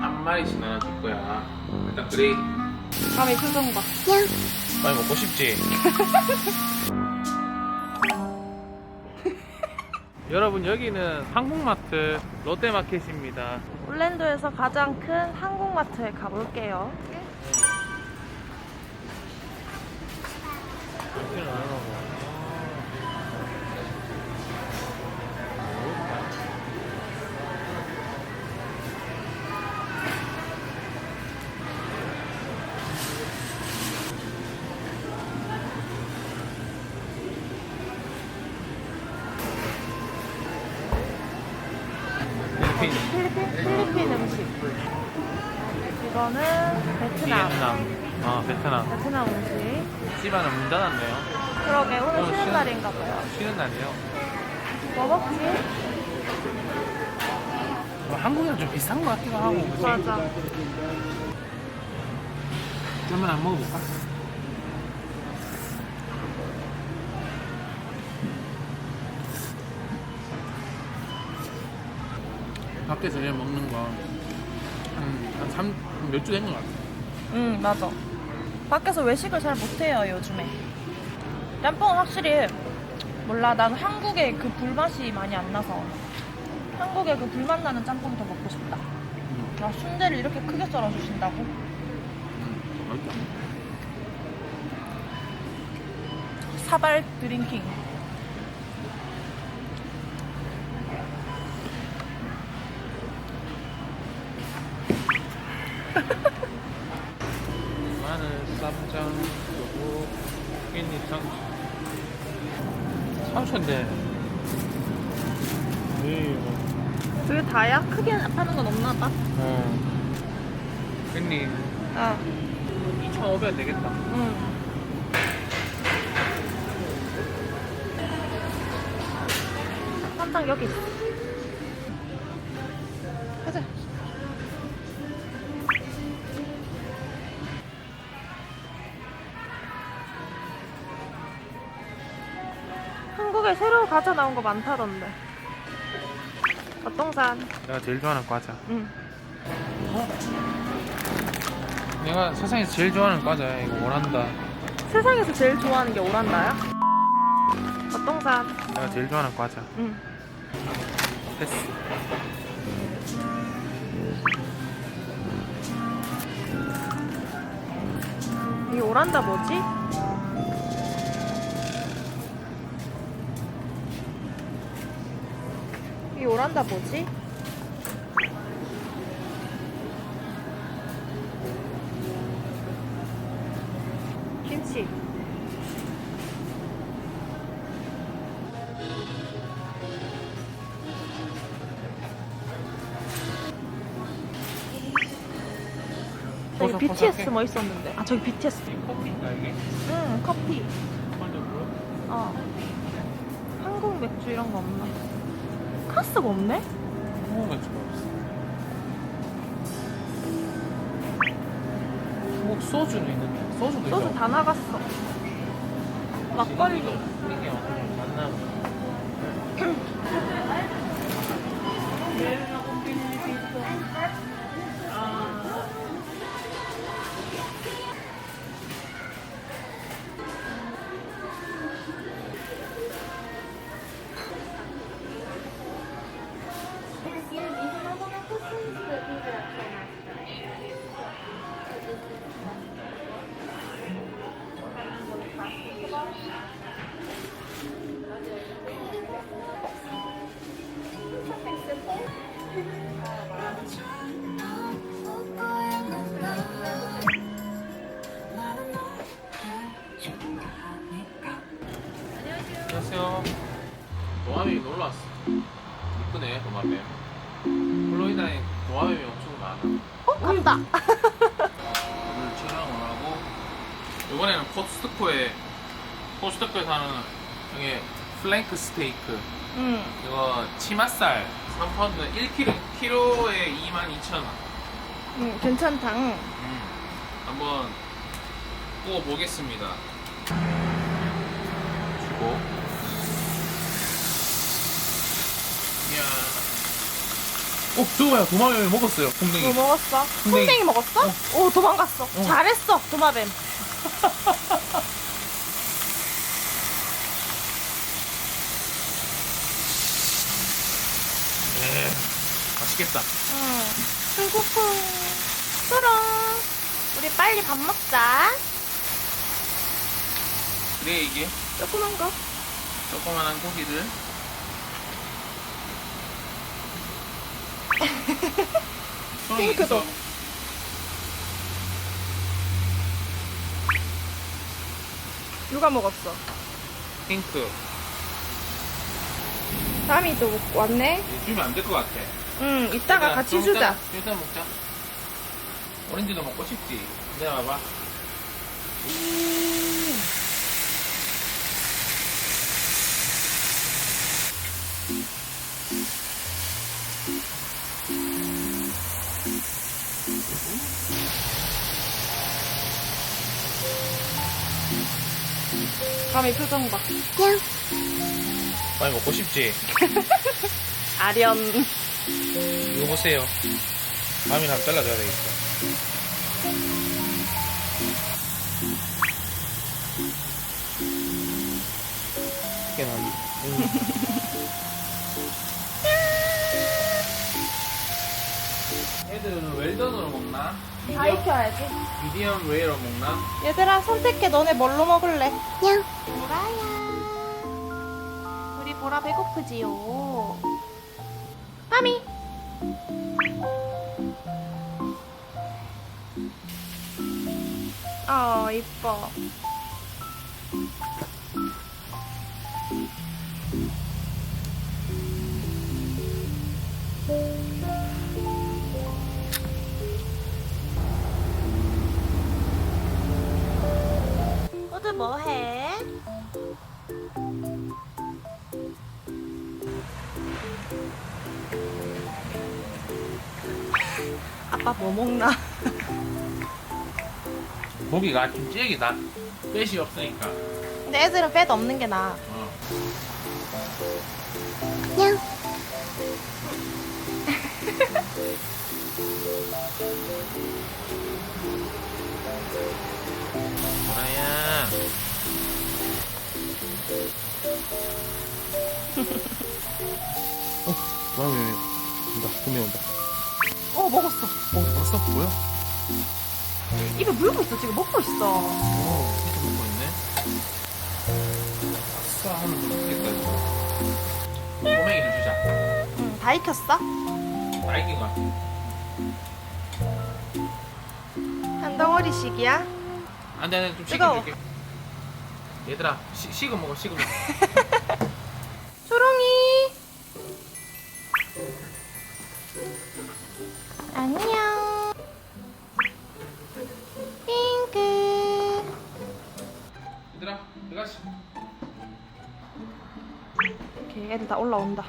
한 마리씩 나눠줄 거야. 일단 그레이 밤의 표정 봐. 많이 먹고 싶지? 여러분 여기는 한국마트 롯데마켓입니다. 올랜도에서 가장 큰 한국마트에 가볼게요. 필리핀, 필리핀? 필리핀 음식. 이거는 베트남. 비엔남, 아 베트남. 베트남 음식. 집안은 문 닫았네요. 그러게 오늘 오늘 쉬는 날인가 봐요. 쉬는 날이에요. 뭐 먹지? 뭐 한국이랑 좀 비슷한 것 같기도 하고, 그치? 맞아. 그러면 안 먹어볼까? 밖에서 이렇게 먹는 거 한, 한 3, 몇주 된 것 같아. 응, 맞아. 밖에서 외식을 잘 못해요, 요즘에. 짬뽕은 확실히, 몰라, 난 한국의 그 불맛이 많이 안 나서. 한국의 그 불맛 나는 짬뽕이 더 먹고 싶다. 음, 아, 순대를 이렇게 크게 썰어주신다고? 음, 맛있다. 사발 드링킹. 마늘, 쌈장, 두부, 깻잎 상추. 상추인데. 왜 이거? 그게 다야? 크게 파는 건 없나 봐. 어. 깻잎. 아, 2,500원 되겠다. 응. 쌈장 여기 있어. 나온 거 많다던데. 밭동산. 내가 제일 좋아하는 과자. 응. 내가 세상에서 제일 좋아하는 과자야. 이거 원한다. 세상에서 제일 좋아하는 게 오란다야? 밭동산. 내가 제일 좋아하는 과자. 응. 패스. 이 오란다 뭐지? 이 오란다 뭐지? 김치. 저기 버섯, BTS 버섯. 뭐 있었는데? 아 저기 BTS. 커피인가 이게? 응 커피. 어. 한국 맥주 이런 거 없나? 카스가 없네? 한국 맥주가 없어. 한국 소주는 있는데 소주도 소주. 다 나갔어. 막걸리. 이게 어떻게 만나? 안 도마뱀이 놀러 왔어. 이쁘네 도마뱀. 플로리다에 도마뱀이 엄청 많아. 어 간다. 오늘 촬영을 하고 이번에는 코스트코에 코스트코에서 하는 이게 플랭크 스테이크 응. 이거 치맛살 3파운드 1kg 키로에 22,000원 응 괜찮다. 응. 음, 한번 구워보겠습니다 주고 이야 어, 저거 봐요. 도마뱀 먹었어요. 뭐 풍뎅이. 먹었어? 풍뎅이. 풍뎅이 먹었어? 오 도망갔어. 어. 잘했어 도마뱀. 네. 맛있겠다. 응. 배고파. 그럼 우리 빨리 밥 먹자. 그래, 이게 조그만 거. 조그만한 고기를. 손이 핑크도. 누가 먹었어? 핑크. 다음이 또 왔네. 주면 안 될 것 같아. 응, 이따가 얘들아, 같이 좀 주자. 이따- 일단 먹자. 오렌지도 먹고 싶지. 봐봐. 다 음이 표정 봐. 많이 먹고 싶지. 아련. 이거 보세요. 밤이 한번 잘라줘야 되겠다. 이게 난. 애들은 웰던으로 먹나? 다 익혀야지. 미디엄 웨이로 먹나? 얘들아 선택해. 너네 뭘로 먹을래? 냥. 보라야. 우리 보라 배고프지요. 빠미. 어 이뻐. 호드 뭐해? 아빠 뭐 먹나? 고기가 김치액이다. 빼시 없으니까. 근데 애들은 빼도 없는 게 나아. 어. 보라야. 어, 도라미 온다. 도미 온다. 어 먹었어. 어, 봤어? 뭐야? 입에 물고 있어 지금 먹고 있어. 오, 진짜 먹고 있네. 아싸 하면 좀 좋겠다, 이거. 꼬맹이를 주자. 응, 다 익혔어? 딸기 가 한 덩어리씩이야? 안 돼, 안 돼, 좀 뜨거워. 식혀줄게. 얘들아, 시, 식어 먹어, 식어 먹어. 초롱이. 안녕. 핑크. 얘들아, 들어가시. 오케이, 애들 다 올라온다.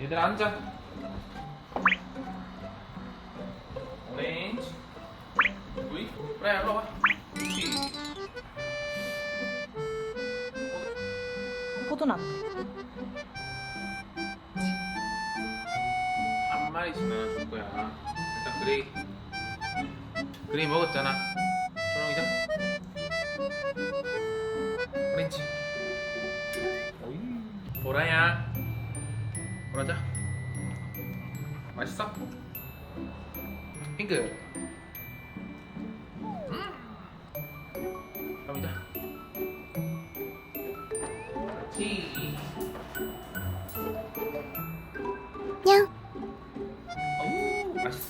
얘들아, 앉아. 포도는 안 돼. 한 마리씩 나눠줄 거야. 일단 그레이. 그레이 먹었잖아. 초롱이자. 오렌지. 오이. 보라야. 보라자. 맛있어? 핑크. 음. 감이자.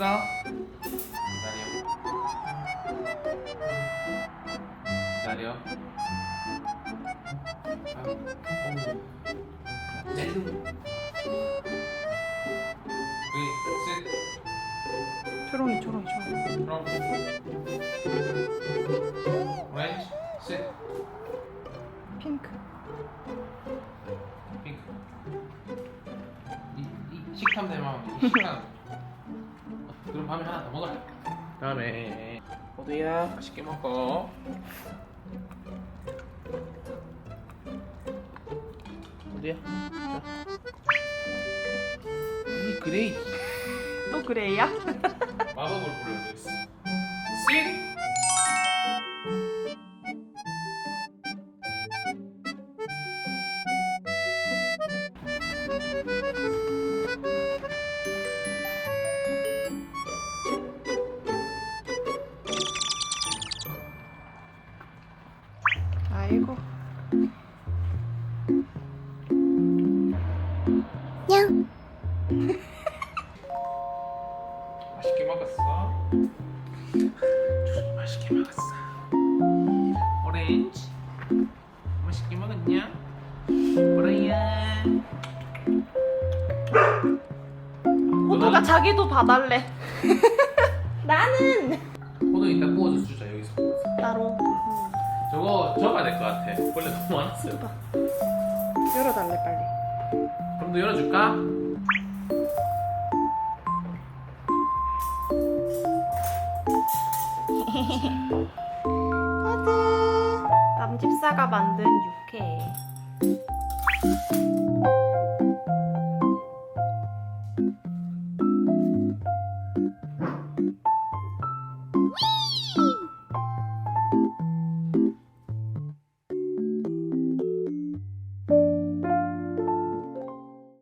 있어? 기다려. 기다려. 우리, 셋. 초롱이, 초롱이, 셋. 핑크. 핑크. 이, 이 식탐 이 식탐. 밤에 하나 더 먹어라. 다음에 호두야 맛있게 먹어. 호두야. 자. 이 그레이. 또 그래야? 호두가 자기도 봐달래. 나는 호두 이따 구워서 주자 여기서. 따로 저거 접어야 될 것 같아. 원래 너무 많았어요. 열어달래 빨리. 그럼 너 열어줄까? 남집사가 만든 육회.